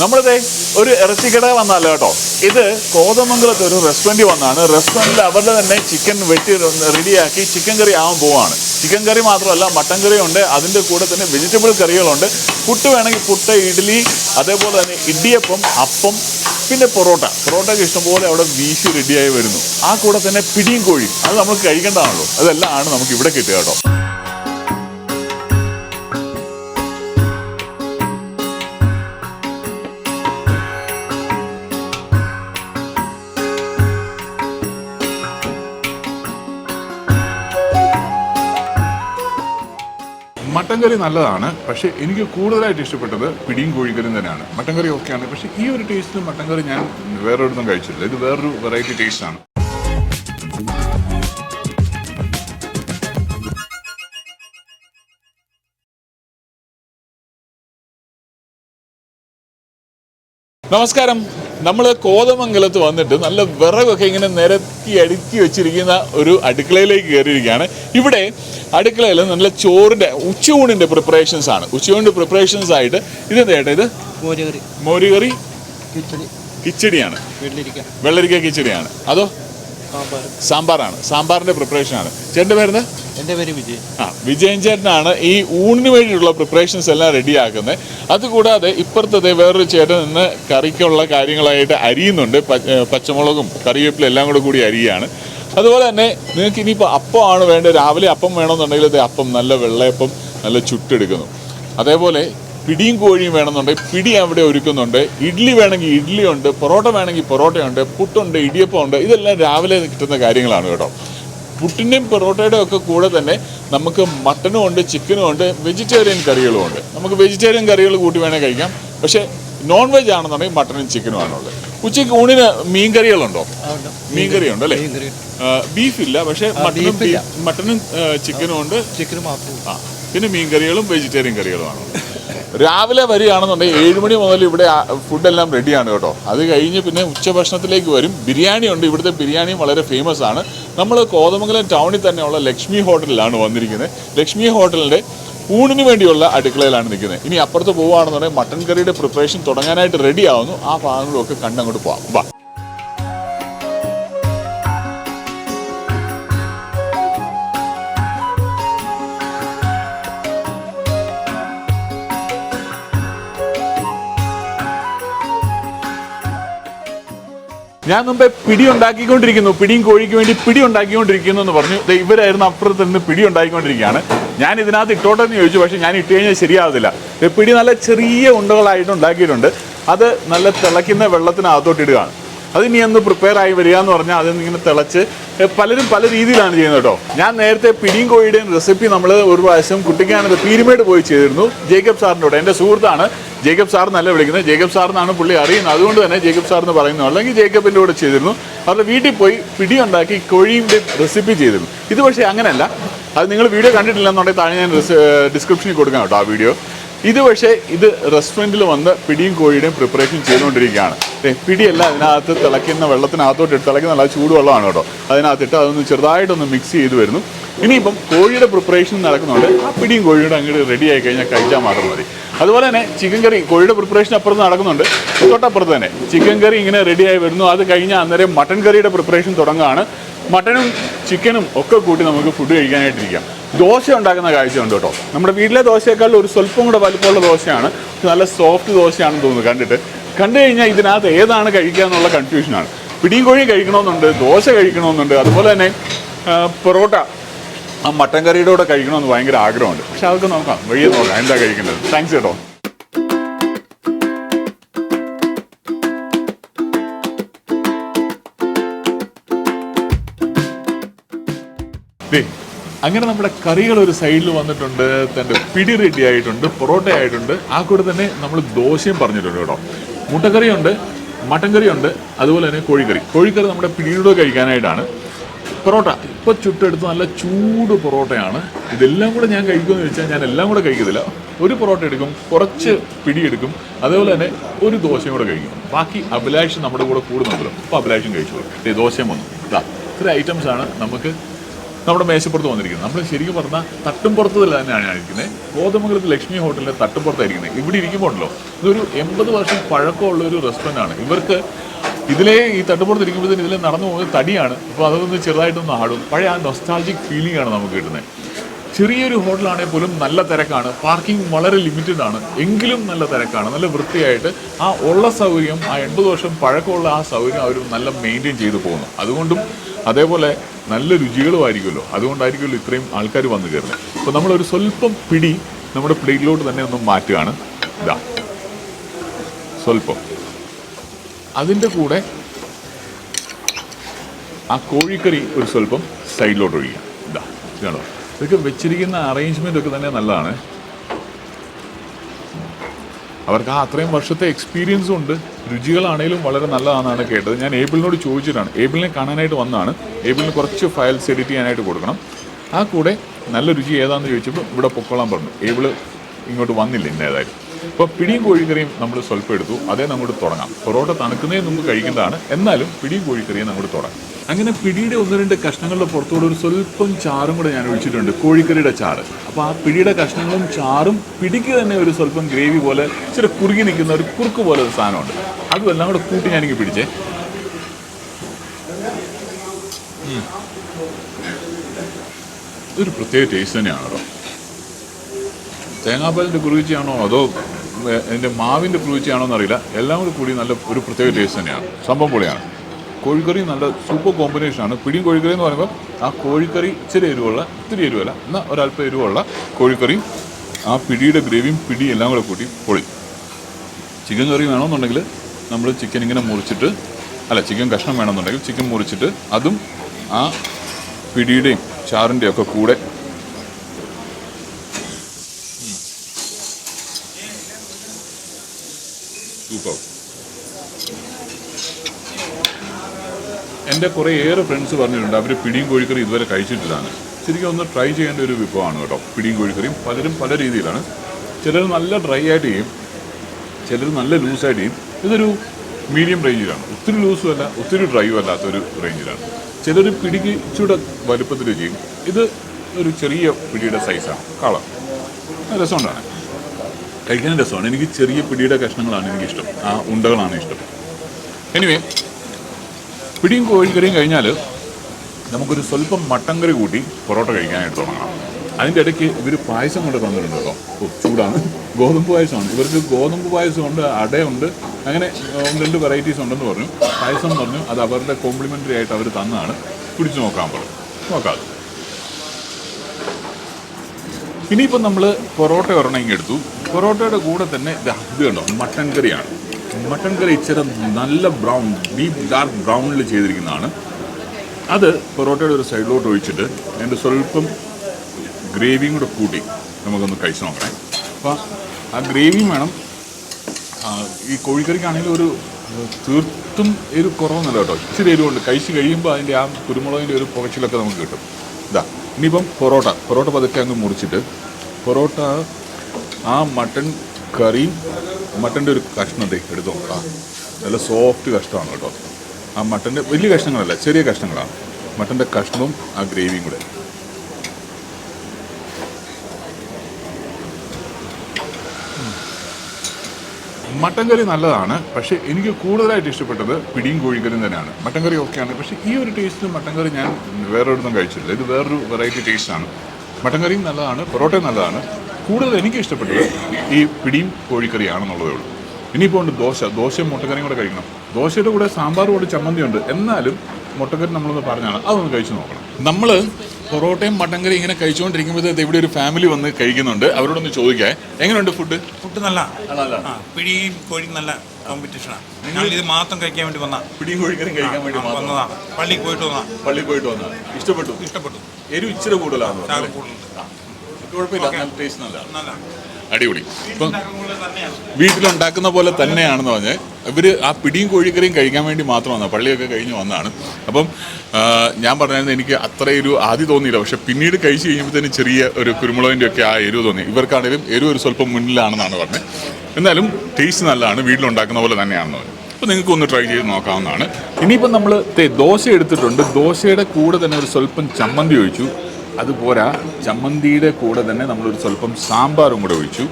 നമ്മളിത് ഒരു ഇറച്ചിക്കട വന്നല്ലോ കേട്ടോ. ഇത് കോതമംഗലത്ത് ഒരു റെസ്റ്റോറന്റ് വന്നാണ്. റെസ്റ്റോറന്റിൽ അവരുടെ തന്നെ ചിക്കൻ വെട്ടി റെഡിയാക്കി ചിക്കൻ കറി ആവാൻ പോവാണ്. ചിക്കൻ കറി മാത്രമല്ല മട്ടൻ കറിയുണ്ട് അതിന്റെ കൂടെ തന്നെ വെജിറ്റബിൾ കറികളുണ്ട് പുട്ട് വേണമെങ്കിൽ പുട്ട് ഇഡ്ഡലി അതേപോലെ തന്നെ ഇടിയപ്പം അപ്പം പിന്നെ പൊറോട്ട. പൊറോട്ടയ്ക്ക് ഇഷ്ടംപോലെ അവിടെ വീശി റെഡിയായി വരുന്നു. ആ കൂടെ തന്നെ പിടിയും കോഴിയും. അത് നമ്മൾ കഴിക്കേണ്ടതാണല്ലോ. അതെല്ലാം ആണ് നമുക്ക് ഇവിടെ കിട്ടുക കേട്ടോ. മട്ടൻ കറി നല്ലതാണ് പക്ഷേ എനിക്ക് കൂടുതലായിട്ട് ഇഷ്ടപ്പെട്ടത് പിടിയും കോഴിക്കറിയും തന്നെയാണ്. മട്ടൻ കറി ഓക്കെയാണ് പക്ഷേ ഈ ഒരു ടേസ്റ്റിൽ മട്ടൻ കറി ഞാൻ വേറൊരിടത്തും കഴിച്ചിട്ടില്ല. ഇത് വേറൊരു വെറൈറ്റി ടേസ്റ്റാണ് നമസ്കാരം. നമ്മൾ കോതമംഗലത്ത് വന്നിട്ട് നല്ല വിറകൊക്കെ ഇങ്ങനെ നിരത്തി അടുക്കി വെച്ചിരിക്കുന്ന ഒരു അടുക്കളയിലേക്ക് കയറിയിരിക്കുകയാണ്. ഇവിടെ അടുക്കളയിൽ നല്ല ചോറിന്റെ ഉച്ചയൂണിന്റെ പ്രിപ്പറേഷൻസ് ആണ്. ഉച്ചയൂണിന്റെ പ്രിപ്പറേഷൻസ് ആയിട്ട് ഇതെന്താ ചേട്ടാ ഇത്? മോരുകറി. മോരുകറി കിച്ചടി. കിച്ചടിയാണ്. വെള്ളരിക്ക കിച്ചടിയാണ്. അതോ? സാമ്പാറാണ്. സാമ്പാറിന്റെ പ്രിപ്പറേഷനാണ്. ചേട്ടന്റെ പേര് എന്റെ പേര് വിജയ് ആ വിജയൻ ചേട്ടനാണ് ഈ ഊണിന് വേണ്ടിയിട്ടുള്ള പ്രിപ്പറേഷൻസ് എല്ലാം റെഡിയാക്കുന്നത്. അതുകൂടാതെ ഇപ്പുറത്തത് വേറൊരു ചേട്ടൻ നിന്ന് കറിക്കുള്ള കാര്യങ്ങളായിട്ട് അരിയുന്നുണ്ട്. പച്ചമുളകും കറിവേപ്പിലും എല്ലാം കൂടെ കൂടി അരിയാണ്. അതുപോലെ തന്നെ നിങ്ങൾക്ക് ഇനിയിപ്പോൾ അപ്പമാണ് വേണ്ടത്. രാവിലെ അപ്പം വേണമെന്നുണ്ടെങ്കിൽ അത് അപ്പം നല്ല വെള്ളയപ്പം നല്ല ചുട്ടെടുക്കുന്നു. അതേപോലെ പിടിയും കോഴിയും വേണമെന്നുണ്ടെങ്കിൽ പിടി അവിടെ ഒരുക്കുന്നുണ്ട് ഇഡ്ഡലി വേണമെങ്കിൽ ഇഡ്ഡലി ഉണ്ട് പൊറോട്ട വേണമെങ്കിൽ പൊറോട്ടയുണ്ട് പുട്ടുണ്ട് ഇടിയപ്പം ഉണ്ട് ഇതെല്ലാം രാവിലെ കിട്ടുന്ന കാര്യങ്ങളാണ് കേട്ടോ. പുട്ടിന്റെയും പൊറോട്ടയുടെയും ഒക്കെ കൂടെ തന്നെ നമുക്ക് മട്ടനും ഉണ്ട് ചിക്കനും ഉണ്ട് വെജിറ്റേറിയൻ കറികളും ഉണ്ട്. നമുക്ക് വെജിറ്റേറിയൻ കറികൾ കൂട്ടി വേണേൽ കഴിക്കാം. പക്ഷേ നോൺ വെജ് ആണെന്നുണ്ടെങ്കിൽ മട്ടനും ചിക്കനും ആണുള്ളത്. ഉച്ചയ്ക്ക് ഊണിന് മീൻ കറികളുണ്ടോ? അതുകൊണ്ട് മീൻ കറി ഉണ്ട് അല്ലേ മീൻകറി ബീഫ് ഇല്ല പക്ഷേ മട്ടനും മട്ടനും ചിക്കനും ഉണ്ട്. ചിക്കനും മാത്രം ആ പിന്നെ മീൻ കറികളും വെജിറ്റേറിയൻ കറികളുമാണ് രാവിലെ വരികയാണെന്നുണ്ടെങ്കിൽ ഏഴ് മണി മുതൽ ഇവിടെ ഫുഡെല്ലാം റെഡിയാണ് കേട്ടോ. അത് കഴിഞ്ഞ് പിന്നെ ഉച്ചഭക്ഷണത്തിലേക്ക് വരും. ബിരിയാണി ഉണ്ട്. ഇവിടുത്തെ ബിരിയാണിയും വളരെ ഫേമസ് ആണ്. നമ്മൾ കോതമംഗലം ടൗണിൽ തന്നെയുള്ള ലക്ഷ്മി ഹോട്ടലിലാണ് വന്നിരിക്കുന്നത്. ലക്ഷ്മി ഹോട്ടലിന്റെ ഊണിന് വേണ്ടിയുള്ള അടുക്കളയിലാണ് നിൽക്കുന്നത്. ഇനി അപ്പുറത്ത് പോവുകയാണെന്നുണ്ടെങ്കിൽ മട്ടൻ കറിയുടെ പ്രിപ്പറേഷൻ തുടങ്ങാനായിട്ട് റെഡി ആവുന്നു. ആ ഭാഗങ്ങളൊക്കെ കണ്ടങ്ങോട്ട് പോവാം. വാ. ഞാൻ മുമ്പേ പിടി ഉണ്ടാക്കിക്കൊണ്ടിരിക്കുന്നു പിടിയും കോഴിക്ക് വേണ്ടി പിടി ഉണ്ടാക്കിക്കൊണ്ടിരിക്കുന്നു എന്ന് പറഞ്ഞു. ഇവരായിരുന്നു അപ്പുറത്ത് നിന്ന് പിടി ഉണ്ടാക്കിക്കൊണ്ടിരിക്കുകയാണ് ഞാൻ ഇതിനകത്ത് ഇട്ടോട്ടെ എന്ന് ചോദിച്ചു. പക്ഷേ ഞാൻ ഇട്ട് കഴിഞ്ഞാൽ ശരിയാവില്ല പിടി നല്ല ചെറിയ ഉണ്ടകളായിട്ട് ഉണ്ടാക്കിയിട്ടുണ്ട്. അത് നല്ല തിളയ്ക്കുന്ന വെള്ളത്തിനകത്തോട്ട് ഇടുകയാണ് അത് ഇനി ഒന്ന് പ്രിപ്പയർ ആയി വരിക എന്ന് പറഞ്ഞാൽ അതിൽ ഇങ്ങനെ തിളച്ച് പലരും പല രീതിയിലാണ് ചെയ്യുന്നത് കേട്ടോ. ഞാൻ നേരത്തെ പിടിയും കോഴിയുടെയും റെസിപ്പി നമ്മൾ ഒരു പ്രാവശ്യം കുട്ടിക്കാനത് പീരുമേട് പോയി ചെയ്തിരുന്നു. ജേക്കബ് സാറിന്റെ കൂടെ. എന്റെ സുഹൃത്താണ് ജേക്കബ് സാർ എന്നല്ല വിളിക്കുന്നത്. ജേക്കബ് സാർ എന്നാണ് പുള്ളി അറിയുന്നത്. അതുകൊണ്ട് തന്നെ ജേക്കബ് സാർ എന്ന് പറയുന്നു. അല്ലെങ്കിൽ ജേക്കബിന്റെ കൂടെ ചെയ്തിരുന്നു. അവരുടെ വീട്ടിൽ പോയി പിടി ഉണ്ടാക്കി കോഴിയുടെ റെസിപ്പി ചെയ്തിരുന്നു. ഇത് പക്ഷേ അങ്ങനെയല്ല. അത് നിങ്ങൾ വീഡിയോ കണ്ടിട്ടില്ല എന്നുണ്ടെങ്കിൽ താഴെ ഞാൻ ഡിസ്ക്രിപ്ഷനിൽ കൊടുക്കാം കേട്ടോ ആ വീഡിയോ ഇത് പക്ഷേ ഇത് റെസ്റ്റോറന്റിൽ വന്ന് പിടിയും കോഴിയുടെയും പ്രിപ്പറേഷൻ ചെയ്തുകൊണ്ടിരിക്കുകയാണ്. പിടിയല്ല അതിനകത്ത് തിളയ്ക്കുന്ന വെള്ളത്തിനകത്തോട്ട് തിളയ്ക്കുന്ന നല്ല ചൂടുവെള്ളമാണ് കേട്ടോ. അതിനകത്തിട്ട് അതൊന്ന് ചെറുതായിട്ടൊന്ന് മിക്സ് ചെയ്ത് വരുന്നു. ഇനിയിപ്പം കോഴിയുടെ പ്രിപ്പറേഷൻ നടക്കുന്നുണ്ട്. ആ പിടിയും കോഴിയുടെ അങ്ങോട്ട് റെഡി ആയി കഴിഞ്ഞാൽ കഴിച്ചാൽ മാത്രം മതി. അതുപോലെ തന്നെ ചിക്കൻ കറി കോഴിയുടെ പ്രിപ്പറേഷൻ അപ്പുറത്ത് നടക്കുന്നുണ്ട്. തൊട്ടപ്പുറത്ത് തന്നെ ചിക്കൻ കറി ഇങ്ങനെ റെഡിയായി വരുന്നു. അത് കഴിഞ്ഞാൽ അന്നേരം മട്ടൻ കറിയുടെ പ്രിപ്പറേഷൻ തുടങ്ങുകയാണ്. മട്ടനും ചിക്കനും ഒക്കെ കൂട്ടി നമുക്ക് ഫുഡ് കഴിക്കാനായിട്ടിരിക്കാം. ദോശ ഉണ്ടാക്കുന്ന കാഴ്ചയുണ്ട് കേട്ടോ. നമ്മുടെ വീട്ടിലെ ദോശയേക്കാൾ ഒരു സ്വല്പം കൂടെ വലുപ്പമുള്ള ദോശയാണ്. നല്ല സോഫ്റ്റ് ദോശയാണെന്ന് തോന്നുന്നു കണ്ടിട്ട്. കണ്ടു കഴിഞ്ഞാൽ ഇതിനകത്ത് ഏതാണ് കഴിക്കുക എന്നുള്ള കൺഫ്യൂഷനാണ് പിടിയും കോഴി കഴിക്കണമെന്നുണ്ട് ദോശ കഴിക്കണമെന്നുണ്ട്. അതുപോലെ തന്നെ പൊറോട്ട ആ മട്ടൻ കറിയുടെ കൂടെ കഴിക്കണമെന്ന് ഭയങ്കര ആഗ്രഹമുണ്ട്. പക്ഷെ അതൊക്കെ നോക്കാം. വഴിയെ നോക്കാം എന്താ കഴിക്കുന്നത്. താങ്ക്സ് കേട്ടോ. അങ്ങനെ നമ്മുടെ കറികൾ ഒരു സൈഡിൽ വന്നിട്ടുണ്ട് തന്റെ പിടി റെഡി ആയിട്ടുണ്ട് പൊറോട്ട ആയിട്ടുണ്ട്. ആ കൂടെ തന്നെ നമ്മൾ ദോശയും പറഞ്ഞിട്ടുണ്ട് കേട്ടോ. മുട്ടക്കറിയുണ്ട് മട്ടൻ കറിയുണ്ട് അതുപോലെ തന്നെ കോഴിക്കറി. കോഴിക്കറി നമ്മുടെ പിടിയുടെ കഴിക്കാനായിട്ടാണ്. പൊറോട്ട ഇപ്പോൾ ചുട്ടെടുത്ത് നല്ല ചൂട് പൊറോട്ടയാണ്. ഇതെല്ലാം കൂടെ ഞാൻ കഴിക്കുമെന്ന് ചോദിച്ചാൽ ഞാൻ എല്ലാം കൂടെ കഴിക്കത്തില്ല. ഒരു പൊറോട്ട എടുക്കും കുറച്ച് പിടി എടുക്കും അതേപോലെ തന്നെ ഒരു ദോശയും കൂടെ കഴിക്കും. ബാക്കി അഭിലാഷ് നമ്മുടെ കൂടെ കൂടുന്നുണ്ടല്ലോ. അപ്പോൾ അഭിലാഷും കഴിച്ചോളൂ. ദോശയും വന്നു. ഇതാ ഇത്ര ഐറ്റംസ് ആണ് നമുക്ക് നമ്മുടെ മേശപ്പുറത്ത് വന്നിരിക്കുന്നത്. നമ്മൾ ശരിക്കും പറഞ്ഞാൽ തട്ടുംപുറത്ത് തന്നെയാണ് ഇരിക്കുന്നത്. കോതമംഗലത്ത് ലക്ഷ്മി ഹോട്ടലിന്റെ തട്ടുംപുറത്തായിരിക്കുന്നത് ഇവിടെ ഇരിക്കുമ്പോൾ ഉണ്ടല്ലോ ഇതൊരു എൺപത് വർഷം പഴക്കമുള്ള ഒരു റെസ്റ്റോറന്റ് ആണ്. ഇവർക്ക് ഇതിലെ ഈ തട്ടുപുറത്ത് ഇരിക്കുമ്പോഴത്തേന് ഇതിലെ നടന്നു പോകുന്നത് തടിയാണ്. അപ്പോൾ അതൊന്ന് ചെറുതായിട്ടൊന്ന് ആടും. പഴയ ആ നൊസ്റ്റാൾജിക് ഫീലിംഗ് ആണ് നമുക്ക് കിട്ടുന്നത്. ചെറിയൊരു ഹോട്ടലാണെങ്കിൽ പോലും നല്ല തിരക്കാണ്. പാർക്കിംഗ് വളരെ ലിമിറ്റഡ് ആണ്. എങ്കിലും നല്ല തിരക്കാണ്. നല്ല വൃത്തിയായിട്ട് ആ ഉള്ള സൗകര്യം ആ എൺപത് വർഷം പഴക്കമുള്ള ആ സൗകര്യം അവർ നല്ല മെയിന്റെയിൻ ചെയ്തു പോകുന്നു. അതുകൊണ്ടും അതേപോലെ നല്ല രുചികളുമായിരിക്കുമല്ലോ. അതുകൊണ്ടായിരിക്കുമല്ലോ ഇത്രയും ആൾക്കാർ വന്നു കയറുന്നത്. അപ്പോൾ നമ്മളൊരു സ്വല്പം പിടി നമ്മുടെ പ്ലേറ്റിലോട്ട് തന്നെ ഒന്ന് മാറ്റുകയാണ്. ഇതാ സ്വല്പം. അതിന്റെ കൂടെ ആ കോഴിക്കറി ഒരു സ്വല്പം സൈഡിലോട്ട് ഒഴിക്കുക ഇതാ ഇതാണോ? ഇതൊക്കെ വെച്ചിരിക്കുന്ന അറേഞ്ച്മെന്റ് ഒക്കെ തന്നെ നല്ലതാണ്. അവർക്ക് ആ അത്രയും വർഷത്തെ എക്സ്പീരിയൻസും ഉണ്ട്. രുചികളാണേലും വളരെ നല്ലതാണെന്നാണ് കേട്ടത്. ഞാൻ ഏബിളിനോട് ചോദിച്ചിട്ടാണ്. ഏബിളിനെ കാണാനായിട്ട് വന്നതാണ്. ഏബിളിന് കുറച്ച് ഫയൽസ് എഡിറ്റ് ചെയ്യാനായിട്ട് കൊടുക്കണം. ആ കൂടെ നല്ല രുചി ഏതാണെന്ന് ചോദിച്ചപ്പോൾ ഇവിടെ പൊക്കോളാൻ പറഞ്ഞു. ഏബിൾ ഇങ്ങോട്ട് വന്നില്ല ഇന്ന അപ്പോൾ പിടിയും കോഴിക്കറിയും നമ്മൾ സ്വല്പം എടുത്തു അതേ നമുക്ക് തുടങ്ങാം. പൊറോട്ട തണുക്കുന്നതിന് മുമ്പ് കഴിക്കുന്നതാണ് എന്നാലും പിടിയും കോഴിക്കറിയും നമുക്ക് തുടങ്ങാം. അങ്ങനെ പിടിയുടെ ഒന്ന് രണ്ട് കഷ്ണങ്ങളുടെ പുറത്തുകൂടെ ഒരു സ്വല്പം ചാറും കൂടെ ഞാൻ ഒഴിച്ചിട്ടുണ്ട് കോഴിക്കറിയുടെ ചാറ്. അപ്പോൾ ആ പിടിയുടെ കഷ്ണങ്ങളും ചാറും പിടിക്ക് തന്നെ ഒരു സ്വല്പം ഗ്രേവി പോലെ ഇച്ചിരി കുറുകി നിൽക്കുന്ന ഒരു കുറുക്ക് പോലെ ഒരു സാധനമുണ്ട്. അതുമെല്ലാം കൂടെ കൂട്ടി ഞാനിങ്ങ് പിടിച്ചേ. ഒരു പ്രത്യേക ടേസ്റ്റ് തന്നെയാണ് കേട്ടോ തേങ്ങാപ്പാലിന്റെ കുറുകിച്ചയാണോ അതോ എന്റെ മാവിന്റെ കുറുകിച്ചയാണോ എന്നറിയില്ല. എല്ലാം കൂടി കൂടി നല്ല ഒരു പ്രത്യേക ടേസ്റ്റ് തന്നെയാണ്. സംഭവം പൊളിയാണ്. കോഴിക്കറി നല്ല സൂപ്പർ കോമ്പിനേഷനാണ് പിടിയും കോഴിക്കറി എന്ന് പറയുമ്പോൾ ആ കോഴിക്കറി ഇച്ചിരി എരിവുള്ള ഇത്തിരി എരിവല്ല എന്നാൽ ഒരല്പം എരിവുള്ള കോഴിക്കറിയും ആ പിടിയുടെ ഗ്രേവിയും പിടി എല്ലാം കൂടെ കൂട്ടി പൊളി. ചിക്കൻ കറി വേണമെന്നുണ്ടെങ്കിൽ നമ്മൾ ചിക്കൻ ഇങ്ങനെ മുറിച്ചിട്ട് അല്ല ചിക്കൻ കഷ്ണം വേണമെന്നുണ്ടെങ്കിൽ ചിക്കൻ മുറിച്ചിട്ട് അതും ആ പിടിയുടെയും ചാറിന്റെയും ഒക്കെ കൂടെ സൂപ്പർ എന്റെ കുറേ ഏറെ ഫ്രണ്ട്സ് പറഞ്ഞിട്ടുണ്ട് അവർ പിടിയും കോഴിക്കറി ഇതുവരെ കഴിച്ചിട്ടില്ലാണ് ശരിക്കും ഒന്ന് ട്രൈ ചെയ്യേണ്ട ഒരു വിഭവമാണ് കേട്ടോ പിടിയും കോഴിക്കറിയും. പലരും പല രീതിയിലാണ്. ചിലർ നല്ല ഡ്രൈ ആയിട്ട് ചെയ്യും ചിലർ നല്ല ലൂസായിട്ട് ചെയ്യും. ഇതൊരു മീഡിയം റേഞ്ചിലാണ് ഒത്തിരി ലൂസും അല്ല ഒത്തിരി ഡ്രൈയും അല്ലാത്ത ഒരു റേഞ്ചിലാണ് ചിലർ പിടിക്ക് ഇച്ചിരി വലുപ്പത്തിൽ ചെയ്യും. ഇത് ഒരു ചെറിയ പിടിയുടെ സൈസാണ് കളർ. രസമുണ്ടാണ്. കഴിക്കാൻ രസമാണ്. എനിക്ക് ചെറിയ പിടിയുടെ കഷ്ണങ്ങളാണ് എനിക്കിഷ്ടം. ആ ഉണ്ടകളാണ് ഇഷ്ടം. എനിവേ പിടിയും കോഴിക്കറിയും കഴിഞ്ഞാൽ നമുക്കൊരു സ്വല്പം മട്ടൻ കറി കൂട്ടി പൊറോട്ട കഴിക്കാനായിട്ട് തുടങ്ങാം അതിന്റെ ഇടയ്ക്ക് ഇവർ പായസം കൊണ്ട് തന്നിട്ടുണ്ട് കേട്ടോ. ചൂടാണ്. ഗോതമ്പ് പായസമാണ്. ഇവർക്ക് ഗോതമ്പ് പായസമുണ്ട് അടയുണ്ട് അങ്ങനെ ഒന്ന് രണ്ട് വെറൈറ്റീസ് ഉണ്ടെന്ന് പറഞ്ഞു. പായസം പറഞ്ഞു അത് അവരുടെ കോംപ്ലിമെന്ററി ആയിട്ട് അവർ തന്നാണ്. പിടിച്ചു നോക്കാൻ പറഞ്ഞു. നോക്കാം. ഇനിയിപ്പോൾ നമ്മൾ പൊറോട്ട ഒരെണ്ണം എടുത്തു. പൊറോട്ടയുടെ കൂടെ തന്നെ ഇത് കണ്ടോ മട്ടൻ കറിയാണ്. മട്ടൻ കറി ഇച്ചിരി നല്ല ബ്രൗൺ ഡീപ്പ് ഡാർക്ക് ബ്രൗണിൽ ചെയ്തിരിക്കുന്നതാണ്. അത് പൊറോട്ടയുടെ ഒരു സൈഡിലോട്ട് ഒഴിച്ചിട്ട് അതിന്റെ സ്വല്പം ഗ്രേവിയും കൂടെ കൂട്ടി നമുക്കൊന്ന് കഴിച്ചു നോക്കണേ. അപ്പോൾ ആ ഗ്രേവിയും വേണം. ഈ കോഴിക്കറിക്കാണെങ്കിലും ഒരു തീർത്തും ഒരു കുറവൊന്നുമില്ല കേട്ടോ. ഇച്ചിരി എരിവുണ്ട് കഴിച്ച് കഴിയുമ്പോൾ അതിന്റെ ആ കുരുമുളകിന്റെ ഒരു പുകച്ചിലൊക്കെ നമുക്ക് കിട്ടും. ഇതാ ഇനിയിപ്പം പൊറോട്ട. പൊറോട്ട പതുക്കെ അങ്ങ് മുറിച്ചിട്ട് പൊറോട്ട ആ മട്ടൺ കറി മട്ടന്റെ ഒരു കഷ്ണം എടുത്ത് നോക്കാം. നല്ല സോഫ്റ്റ് കഷ്ണമാണ് കേട്ടോ. ആ മട്ടന്റെ വലിയ കഷ്ണങ്ങളല്ല ചെറിയ കഷ്ണങ്ങളാണ്. മട്ടന്റെ കഷ്ണവും ആ ഗ്രേവിയും കൂടെ. മട്ടൻ കറി നല്ലതാണ് പക്ഷേ എനിക്ക് കൂടുതലായിട്ട് ഇഷ്ടപ്പെട്ടത് പിടിയും കോഴിക്കറിയും തന്നെയാണ്. മട്ടൻ കറി ഓക്കെയാണ് പക്ഷേ ഈ ഒരു ടേസ്റ്റിൽ മട്ടൻ കറി ഞാൻ വേറെ വേറൊരിടത്തും കഴിച്ചിട്ടില്ല. ഇത് വേറൊരു വെറൈറ്റി ടേസ്റ്റാണ് മട്ടൻ കറിയും നല്ലതാണ് പൊറോട്ടയും നല്ലതാണ്. കൂടുതൽ എനിക്ക് ഇഷ്ടപ്പെട്ടത് ഈ പിടിയും കോഴിക്കറിയാണെന്നുള്ളതേ ഉള്ളൂ. ഇനിയിപ്പോൾ ഉണ്ട് ദോശ. ദോശയും മുട്ടക്കറിയും കൂടെ കഴിക്കണം. ദോശയുടെ കൂടെ സാമ്പാർ കൂടെ ചമ്മന്തി ഉണ്ട് എന്നാലും മുട്ടക്കറി നമ്മളൊന്ന് പറഞ്ഞാണ്. അതൊന്ന് കഴിച്ചു നോക്കണം. നമ്മൾ പൊറോട്ടയും മട്ടൻ കറി ഇങ്ങനെ കഴിച്ചുകൊണ്ടിരിക്കുമ്പോഴത്തേക്ക് ഇവിടെ ഒരു ഫാമിലി വന്ന് കഴിക്കുന്നുണ്ട്. അവരോടൊന്ന് ചോദിക്കാം. എങ്ങനെയുണ്ട് ഫുഡ്? ഫുഡ് നല്ല. പിടിയും കോഴിയും നല്ല കോമ്പറ്റീഷനാണ് നിങ്ങൾ ഇത് മാത്രം കഴിക്കാൻ വേണ്ടി വന്ന. പിടിയും കോഴിക്കറിയും കഴിക്കാൻ വേണ്ടി വന്നതാണ് പള്ളി പോയിട്ട് വന്ന. പള്ളി പോയിട്ട് വന്നാൽ ഇഷ്ടപ്പെട്ടു? ഇഷ്ടപ്പെട്ടു. എരിവ് ഇച്ചിരി കൂടുതലാണ് കൂടുതലുണ്ട്. കുഴപ്പമില്ല. നല്ല ടേസ്റ്റ് നല്ല അടിപൊളി. ഇപ്പം വീട്ടിലുണ്ടാക്കുന്ന പോലെ തന്നെയാണെന്ന് പറഞ്ഞ് ഇവർ ആ പിടിയും കോഴിക്കറിയും കഴിക്കാൻ വേണ്ടി മാത്രം വന്നതാണ് പള്ളിയൊക്കെ കഴിഞ്ഞ് വന്നതാണ്. അപ്പം ഞാൻ പറഞ്ഞായിരുന്നു എനിക്ക് അത്രയൊരു ആദ്യം തോന്നിയില്ല. പക്ഷെ പിന്നീട് കഴിച്ച് കഴിഞ്ഞപ്പോഴത്തേന് ചെറിയ ഒരു കുരുമുളകിന്റെ ഒക്കെ ആ എരിവ് തോന്നി. ഇവർക്കാണെങ്കിലും എരിവ് ഒരു സ്വല്പം മുന്നിലാണെന്നാണ് പറഞ്ഞത് എന്നാലും ടേസ്റ്റ് നല്ലതാണ്. വീട്ടിലുണ്ടാക്കുന്ന പോലെ തന്നെയാണെന്ന് പറഞ്ഞു. അപ്പോൾ നിങ്ങൾക്ക് ഒന്ന് ട്രൈ ചെയ്ത് നോക്കാവുന്നതാണ്. ഇനിയിപ്പം നമ്മൾ ദോശ എടുത്തിട്ടുണ്ട്. ദോശയുടെ കൂടെ തന്നെ ഒരു സ്വല്പം ചമ്മന്തി ഒഴിച്ചു. അതുപോരാ ചമ്മന്തിയുടെ കൂടെ തന്നെ നമ്മളൊരു സ്വല്പം സാമ്പാറും കൂടെ ഒഴിച്ചു.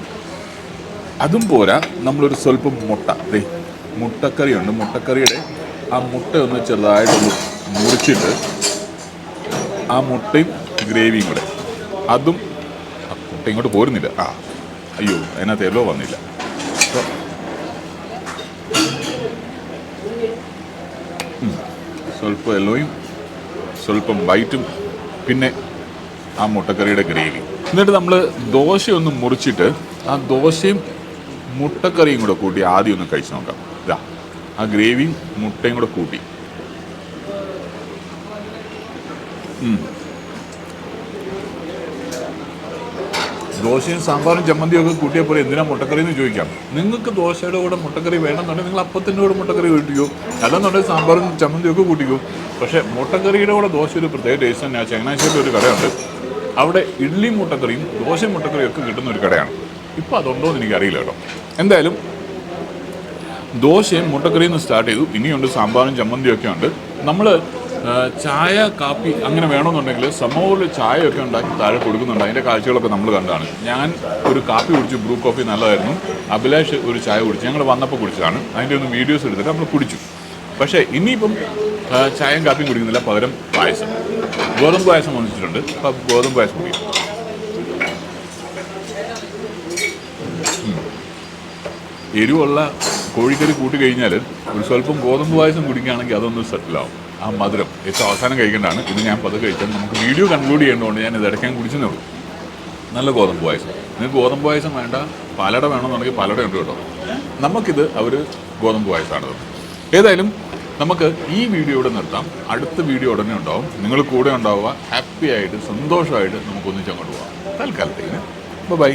അതും പോരാ നമ്മളൊരു സ്വല്പം മുട്ട. ദേ മുട്ടക്കറിയുണ്ട്. മുട്ടക്കറിയുടെ ആ മുട്ട ഒന്ന് ചെറുതായിട്ടൊന്ന് മുറിച്ചിട്ട് ആ മുട്ടയും ഗ്രേവിയും കൂടെ. അതും മുട്ട ഇങ്ങോട്ട് പോരുന്നില്ല. ആ അയ്യോ അതിനകത്ത് എല്ലോ വന്നില്ല. സ്വല്പം എല്ലോയും സ്വല്പം വൈറ്റും. പിന്നെ ആ മുട്ടക്കറിയുടെ ഗ്രേവി. എന്നിട്ട് നമ്മൾ ദോശ ഒന്ന് മുറിച്ചിട്ട് ആ ദോശയും മുട്ടക്കറിയും കൂടെ കൂട്ടി ആദ്യം ഒന്ന് കഴിച്ചു നോക്കാം. ഇതാ ആ ഗ്രേവിയും മുട്ടയും കൂടെ കൂട്ടി. ദോശയും സാമ്പാറും ചമ്മന്തിയും ഒക്കെ കൂട്ടിയപ്പോൾ എന്തിനാ മുട്ടക്കറി എന്ന് ചോദിക്കാം? നിങ്ങൾക്ക് ദോശയുടെ കൂടെ മുട്ടക്കറി വേണമെന്നുണ്ടെങ്കിൽ നിങ്ങൾ അപ്പത്തിന്റെ കൂടെ മുട്ടക്കറി കൂട്ടിക്കോ. അല്ലെന്നുണ്ടെങ്കിൽ സാമ്പാറും ചമ്മന്തിയും ഒക്കെ കൂട്ടിക്കോ. പക്ഷേ മുട്ടക്കറിയുടെ കൂടെ ദോശ ഒരു പ്രത്യേക ടേസ്റ്റ് തന്നെ ചങ്ങനാശ്ശേരിയിൽ ഒരു കടയുണ്ട്. അവിടെ ഇഡ്ഡലി മുട്ടക്കറിയും ദോശ മുട്ടക്കറിയും ഒക്കെ കിട്ടുന്ന ഒരു കടയാണ്. ഇപ്പോൾ അതുണ്ടോ എന്ന് എനിക്കറിയില്ല കേട്ടോ. എന്തായാലും ദോശയും മുട്ടക്കറിയിൽ നിന്ന് സ്റ്റാർട്ട് ചെയ്തു. ഇനിയുണ്ട് സാമ്പാറും ചമ്മന്തിയും ഒക്കെ ഉണ്ട്. നമ്മൾ ചായ കാപ്പി അങ്ങനെ വേണമെന്നുണ്ടെങ്കിൽ സമൂഹത്തിൽ ചായയൊക്കെ ഉണ്ടാക്കി താഴെ കൊടുക്കുന്നുണ്ട്. അതിന്റെ കാഴ്ചകളൊക്കെ നമ്മൾ കണ്ടാണ്. ഞാൻ ഒരു കാപ്പി കുടിച്ചു. ബ്രൂ കോഫി നല്ലതായിരുന്നു. അഭിലാഷ് ഒരു ചായ കുടിച്ചു. ഞങ്ങൾ വന്നപ്പോൾ കുടിച്ചതാണ്. അതിന്റെ ഒന്ന് വീഡിയോസ് എടുത്തിട്ട് നമ്മൾ കുടിച്ചു. പക്ഷേ ഇനിയിപ്പം ചായയും കാപ്പിയും കുടിക്കുന്നില്ല. പകരം പായസം. ഗോതമ്പ് പായസം വന്നിട്ടുണ്ട്. അപ്പം ഗോതമ്പ് പായസം കുടിക്കും എരിവുള്ള കോഴിക്കറി കൂട്ടി കഴിഞ്ഞാൽ ഒരു സ്വല്പം ഗോതമ്പ് പായസം കുടിക്കുകയാണെങ്കിൽ അതൊന്ന് സെറ്റിലാവും ആ മധുരം ഏറ്റവും അവസാനം കഴിക്കേണ്ടതാണ് ഇത് ഞാൻ പതുക്കെ കഴിച്ചാൽ നമുക്ക് വീഡിയോ കൺക്ലൂഡ് ചെയ്യേണ്ടതുകൊണ്ട് ഞാൻ ഇത് ഇടയ്ക്കാൻ കുടിച്ചെന്നേ ഉള്ളൂ. നല്ല ഗോതമ്പ് പായസം നിങ്ങൾക്ക് ഗോതമ്പ് പായസം വേണ്ട പാലട വേണമെന്നുണ്ടെങ്കിൽ പാലട ഉണ്ട് കേട്ടോ. നമുക്കിത് അവർ ഗോതമ്പ് പായസമാണ് ഏതായാലും നമുക്ക് ഈ വീഡിയോ ഇവിടെ നിർത്താം. അടുത്ത വീഡിയോ ഉടനെ ഉണ്ടാവും. നിങ്ങൾ കൂടെ ഉണ്ടാവുക. ഹാപ്പി ആയിട്ട് സന്തോഷമായിട്ട് നമുക്കൊന്നിച്ച് അങ്ങോട്ട് പോവാം. തൽക്കാലത്തേന് ബൈ